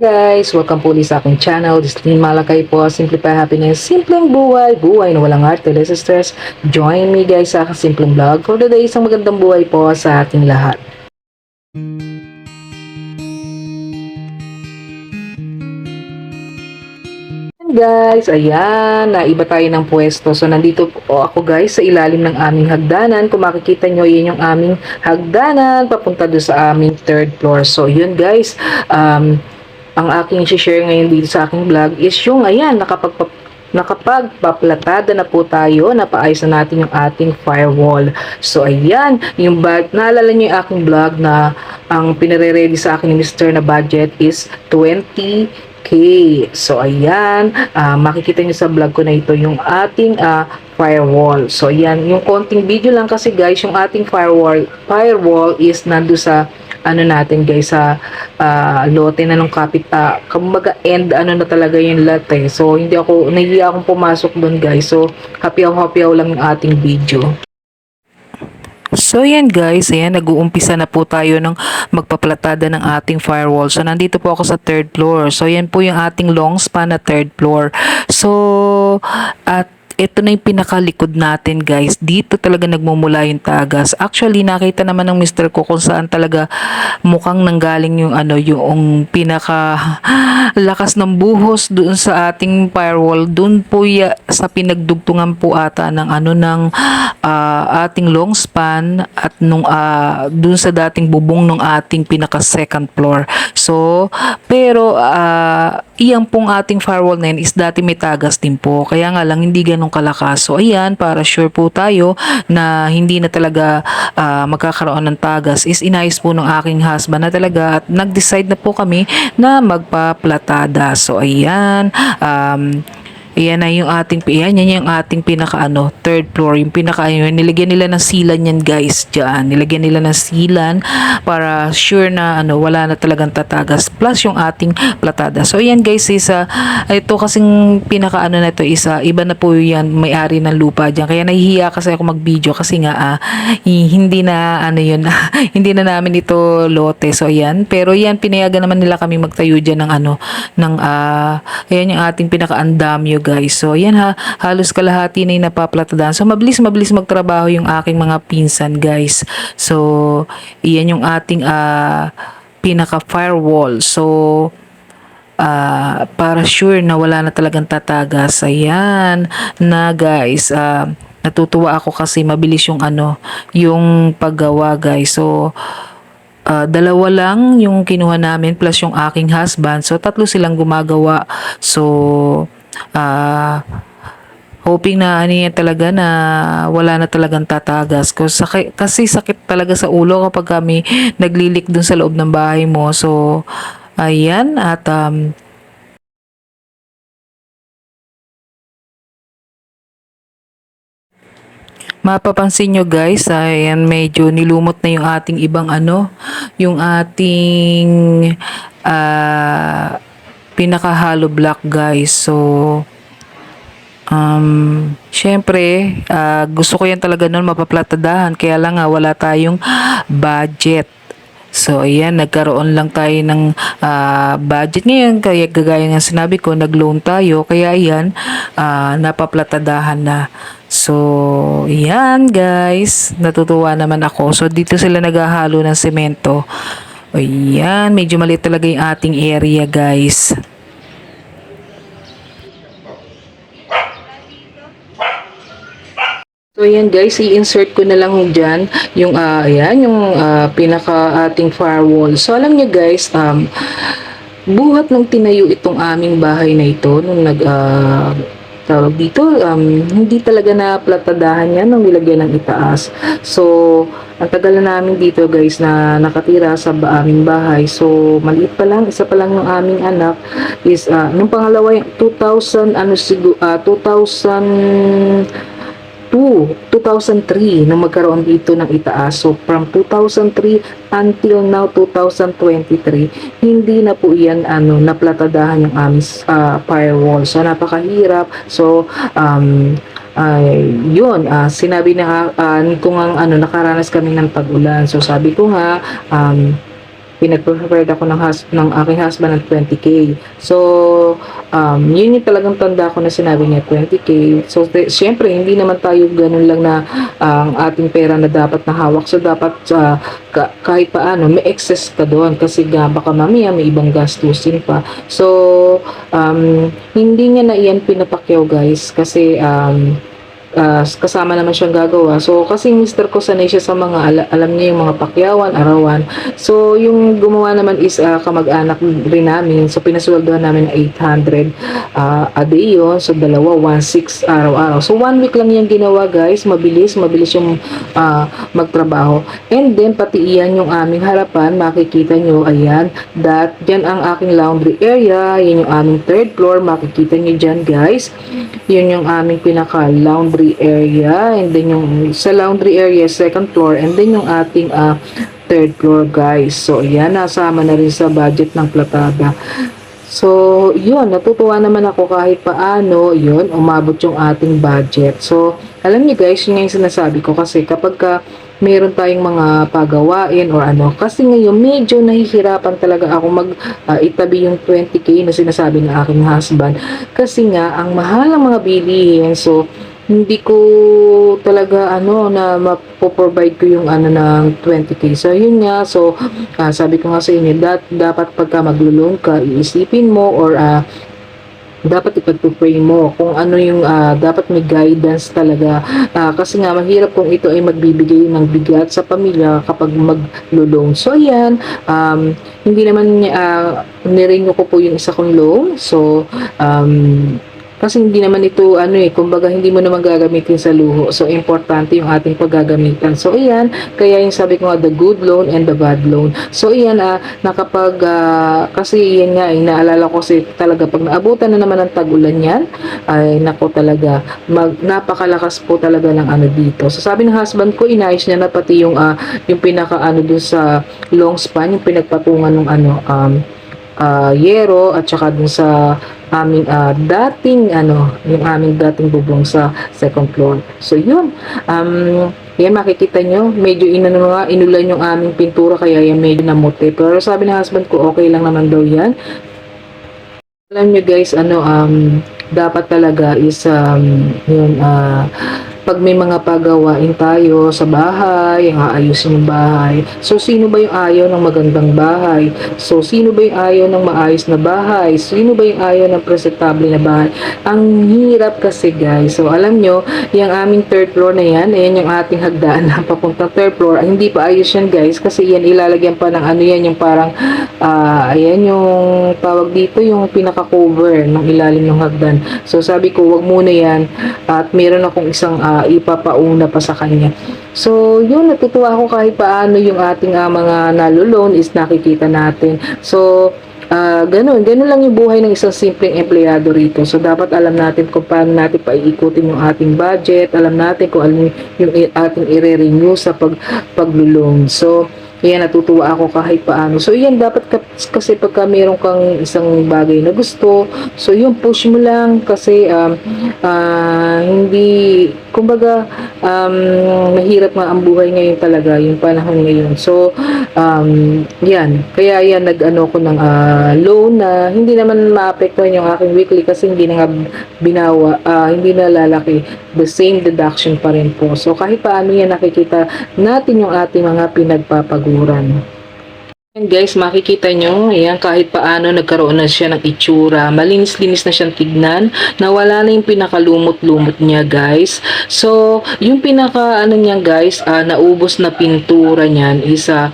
guys! Welcome po ulit sa aking channel. This is Malakay po. Simplify Happiness. Simpleng buhay. Buhay na walang arte. Less stress. Join me guys sa aking simpleng vlog. For today, isang magandang buhay po sa ating lahat. guys, ayan, naiba tayo ng pwesto. So, nandito po ako guys sa ilalim ng aming hagdanan. Kung makikita nyo, yun yung aming hagdanan papunta doon sa aming third floor. So, yun guys, um, ang aking share ngayon dito sa aking vlog is yung, ayan, nakapagpa nakapagpaplatada na po tayo, napaayos na natin yung ating firewall. So, ayan, yung bag, naalala nyo yung aking vlog na ang pinare-ready sa akin ni Mr. na budget is 20 Okay, so ayan, ah, makikita nyo sa vlog ko na ito yung ating ah, firewall. So ayan, yung konting video lang kasi guys, yung ating firewall, firewall is nando sa ano natin guys sa ah, lote na ng kapit ah, kumbaga end ano na talaga yung lot eh. So hindi ako nahiya akong pumasok doon guys. So happy happy lang yung ating video. So yan guys, ayan nag-uumpisa na po tayo ng magpaplatada ng ating firewall. So nandito po ako sa third floor. So yan po yung ating long span na third floor. So at ito na yung pinakalikod natin guys. Dito talaga nagmumula yung tagas. Actually, nakita naman ng Mr. ko kung saan talaga mukhang nanggaling yung ano, yung pinaka lakas ng buhos doon sa ating firewall. Doon po ya, sa pinagdugtungan po ata ng ano ng ah, ating long span at nung ah, doon sa dating bubong ng ating pinaka second floor. So, pero ah, iyang pong ating firewall na yun is dati may tagas din po. Kaya nga lang hindi ganun kalakas. So, ayan, para sure po tayo na hindi na talaga ah, magkakaroon ng tagas is inayos po ng aking husband na talaga at nag-decide na po kami na magpaplatada. So, ayan, um, Ayan na yung ating, ayan, yan yung ating pinaka ano, third floor, yung pinaka, yun, nilagyan nila ng silan yan guys, dyan, nilagyan nila ng silan para sure na ano, wala na talagang tatagas, plus yung ating platada. So ayan guys, isa, ito kasing pinaka ano na ito, isa, iba na po yan, may-ari ng lupa dyan, kaya nahihiya kasi ako mag-video kasi nga, ah, hi- hindi na, ano yun, hindi na namin ito lote, so ayan, pero yan, pinayagan naman nila kami magtayo dyan ng ano, ng, ah, ayan yung ating pinaka-andamyo guys. So, ayan ha, halos kalahati na yung napaplatadahan. So, mabilis, mabilis magtrabaho yung aking mga pinsan guys. So, iyan yung ating ah, pinaka-firewall. So, ah, para sure na wala na talagang tatagas. Ayan na guys. ah, natutuwa ako kasi mabilis yung ano, yung paggawa guys. So, Ah, dalawa lang yung kinuha namin plus yung aking husband. So, tatlo silang gumagawa. So, ah, hoping na ano yan talaga na wala na talagang tatagas. Kasi, sakit, kasi sakit talaga sa ulo kapag kami naglilik dun sa loob ng bahay mo. So, ayan. At, um, Mapapansin nyo guys, ayan medyo nilumot na yung ating ibang ano, yung ating ah pinaka hollow block guys. So, um, syempre, ah, gusto ko yan talaga nun mapaplatadahan. Kaya lang nga, wala tayong budget. So, ayan, nagkaroon lang tayo ng ah, budget ngayon. Kaya gagaya ng sinabi ko, nag-loan tayo. Kaya ayan, ah, napaplatadahan na. So, ayan guys. Natutuwa naman ako. So, dito sila naghahalo ng semento. Ayan, medyo maliit talaga yung ating area guys. So ayan guys, i-insert ko na lang dyan yung ah, ayan, yung ah, pinaka ating firewall. So alam niyo guys, um, buhat ng tinayo itong aming bahay na ito nung nag ah, tawag dito, um, hindi talaga na platadahan yan nung nilagyan ng itaas. So, ang tagal na namin dito guys na nakatira sa aming bahay. So, maliit pa lang, isa pa lang yung aming anak is, ah, nung pangalawa, yung 2000, ano siguro, 2000, 2, 2003 nung magkaroon dito ng itaas. So, from 2003 until now, 2023, hindi na po yan ano, naplatadahan yung aming ah, firewall. So, napakahirap. So, um, ay yun, ah, sinabi na uh, kung ang ano, nakaranas kami ng pag-ulan. So, sabi ko nga, um, pinag-prepared ako ng, hus- ng aking husband ng 20k. So, um, yun yung talagang tanda ko na sinabi niya 20k. So, syempre, hindi naman tayo ganun lang na ang ating pera na dapat na hawak. So, dapat ah, ka- kahit paano, may excess ka doon kasi nga baka mamaya may ibang gastusin pa. So, um, hindi niya na iyan pinapakyaw guys kasi um, ah, kasama naman siyang gagawa. So, kasi mister ko sanay siya sa mga, ala- alam niya yung mga pakyawan, arawan. So, yung gumawa naman is ah, kamag-anak rin namin. So, pinasweldohan namin ng 800 ah, a day yun. So, dalawa, 1.6 araw-araw. So, one week lang yung ginawa guys. Mabilis, mabilis yung ah, magtrabaho. And then, pati iyan yung aming harapan. Makikita nyo, ayan, that, dyan ang aking laundry area. Yan yung aming third floor. Makikita nyo dyan guys. Yun yung aming pinaka-laundry area. And then yung sa laundry area, second floor. And then yung ating ah, third floor guys. So, ayan, nasama na rin sa budget ng Platada. So, yun, natutuwa naman ako kahit paano, yun, umabot yung ating budget. So, alam niyo guys, yun yung sinasabi ko kasi kapag ka meron tayong mga pagawain or ano, kasi ngayon medyo nahihirapan talaga ako mag ah, itabi yung 20k na sinasabi ng aking husband kasi nga ang mahal ng mga bilihin so hindi ko talaga ano na mapoprovide ko yung ano ng 20k. So yun nga, so ah, sabi ko nga sa inyo, dat, dapat pagka maglo-loan ka, iisipin mo or ah, dapat ipag-pray mo kung ano yung ah, dapat may guidance talaga Ah, kasi nga mahirap kung ito ay magbibigay ng bigat sa pamilya kapag maglo-loan. So ayan, um, hindi naman uh, nirenew ko po yung isa kong loan. So um, kasi hindi naman ito ano eh, kumbaga hindi mo naman gagamitin sa luho. So importante yung ating paggagamitan. So ayan, kaya yung sabi ko nga the good loan and the bad loan. So ayan ah, nakapag ah, kasi yan nga eh, naalala ko kasi talaga pag naabutan na naman ng tag-ulan yan, ay nako talaga, mag, napakalakas po talaga ng ano dito. So sabi ng husband ko, inayos niya na pati yung ah, yung pinaka ano dun sa long span, yung pinagpatungan ng ano um, ah, yero at saka dun sa aming ah, dating ano, yung aming dating bubong sa second floor. So yun. Um yan makikita nyo, medyo inano nga, inulan yung aming pintura kaya yan medyo namuti. Pero sabi ng husband ko, okay lang naman daw yan. Alam nyo guys, ano, um, dapat talaga is, um, yun, ah, pag may mga pagawain tayo sa bahay, ang aayusin yung bahay. So, sino ba yung ayaw ng magandang bahay? So, sino ba yung ayaw ng maayos na bahay? Sino ba yung ayaw ng presentable na bahay? Ang hirap kasi guys. So, alam nyo, yung aming third floor na yan, ayan yung ating hagdaan na papuntang third floor. Ay, hindi pa ayos yan guys kasi yan ilalagyan pa ng ano yan, yung parang, ah, ayan yung tawag dito, yung pinaka-cover ng ilalim ng hagdan. So, sabi ko, wag muna yan. At meron akong isang ah, ipapauna pa sa kanya. So, yun, natutuwa ako kahit paano yung ating ah, mga nalulon is nakikita natin. So, ah ganun, ganun lang yung buhay ng isang simpleng empleyado rito. So, dapat alam natin kung paano natin paiikutin yung ating budget, alam natin kung ano yung ating i-renew sa pag, paglulong. So, yan, natutuwa ako kahit paano. So, yan, dapat ka, kasi pagka meron kang isang bagay na gusto, so, yun, push mo lang kasi um, ah, hindi, kumbaga, um, mahirap nga ang buhay ngayon talaga, yung panahon ngayon. So, um, yan, kaya yan, nag-ano ko ng ah, loan na hindi naman maapektuhan yung aking weekly kasi hindi na nga binawa, ah, hindi na lalaki, the same deduction pa rin po. So, kahit paano yan, nakikita natin yung ating mga pinagpapaguran. Ayan guys, makikita nyo, ayan, kahit paano nagkaroon na siya ng itsura. Malinis-linis na siyang tignan. Nawala na yung pinakalumot-lumot niya guys. So, yung pinaka ano niya guys, ah, naubos na pintura niyan is ah,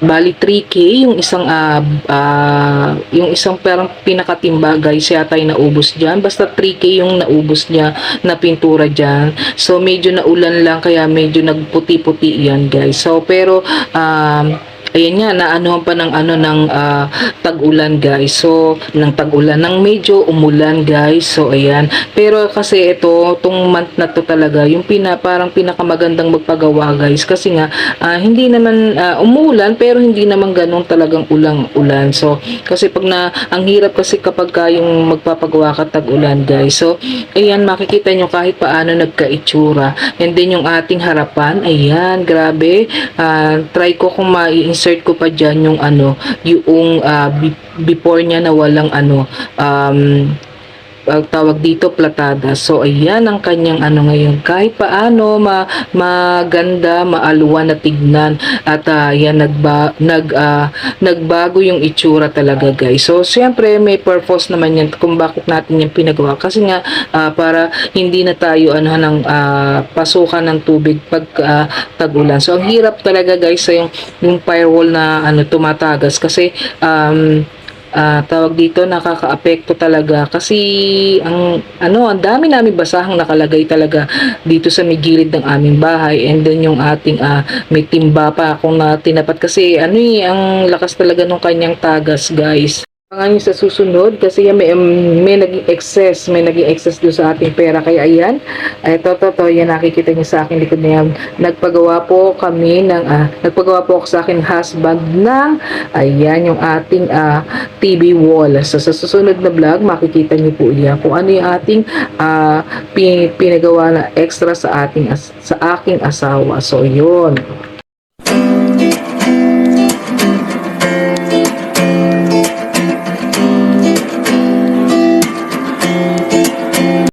Bali 3K yung isang ah, ah, yung isang parang pinakatimba guys yata yung naubos diyan. Basta 3K yung naubos niya na pintura diyan. So medyo naulan lang kaya medyo nagputi-puti yan guys. So pero um Ayan nga, naanuhan pa ng ano ng ah, tag-ulan guys. So, ng tag-ulan, ng medyo umulan guys. So, ayan. Pero kasi ito, tong month na to talaga, yung pina, parang pinakamagandang magpagawa guys. Kasi nga, ah, hindi naman ah, umulan, pero hindi naman ganun talagang ulang-ulan. So, kasi pag na, ang hirap kasi kapag ka yung magpapagawa ka tag-ulan guys. So, ayan, makikita nyo kahit paano nagkaitsura. And then yung ating harapan, ayan, grabe. Ah, try ko kung mai insert ko pa dyan yung ano, yung be- before niya na walang ano, um, ang tawag dito platada. So ayan ang kanyang ano ngayon. Kahit paano ma maganda, maaluwan na tignan at ah, yan nagba nag ah, nagbago yung itsura talaga guys. So syempre may purpose naman yan kung bakit natin yung pinagawa kasi nga ah, para hindi na tayo ano ng ah, pasukan ng tubig pag ah, tag-ulan. So ang hirap talaga guys sa yung yung firewall na ano tumatagas kasi um ah, tawag dito nakakaapekto talaga. Kasi ang ano ang dami namin basahang nakalagay talaga dito sa may gilid ng aming bahay. And then yung ating ah, may timba pa akong na tinapat. Kasi ano eh ang lakas talaga ng kanyang tagas guys Abangan nyo sa susunod kasi yan may, um, may naging excess, may naging excess doon sa ating pera. Kaya ayan, ito, to, to, yan nakikita nyo sa akin likod na yan. Nagpagawa po kami ng, ah, nagpagawa po ako sa akin husband ng, ayan, yung ating ah, TV wall. So, sa susunod na vlog, makikita nyo po yan kung ano yung ating pi- pinagawa na extra sa ating sa aking asawa. So, yun.